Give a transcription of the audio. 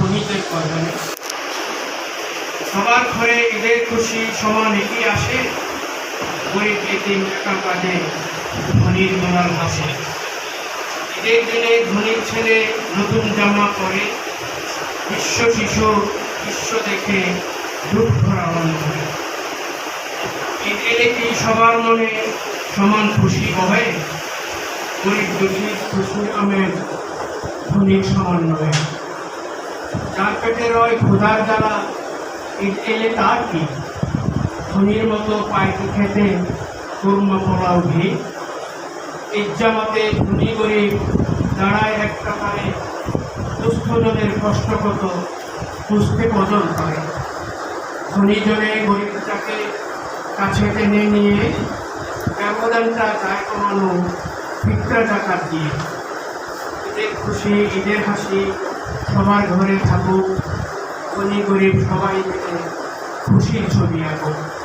ধনীদের কজনে সবার ঘরে ঈদের খুশি সমান একই আসে। গরিব এতিম একা কাঁদে ধনীর মোনার ভাসে। ঈদের দিনে ধনীর ছেলে নতুন জামা পরে। বিশ্ব শিশু, বিশ্ব দেখে দুঃখ আনন্দ করে। ঈদ এলে কি সবার মনে সমান খুশি হবে গরিব দুঃখী খুশি আমের ধনীর সমান নয় পেটে রয় ক্ষুধার জ্বালা এলে তার কি? ধনীর মতো পাইতে খেতে কুরমা পোলাও ঘি। ইজ্জামাতে ধনী গরিব দাঁড়ায় একটা পারে দুস্থজনের কষ্ট কত, বুঝতে বদল করে ধনী জনে গরিবটাকে কাছে টেনে নিয়ে ব্যবধানটা যায় কমানো ফিকরা টাকা দিয়ে। ঈদের খুশি, ঈদের হাসি সবার ঘরে থাকুক। অনেক গরিব সবাই খুশির ছবি আঁকুক।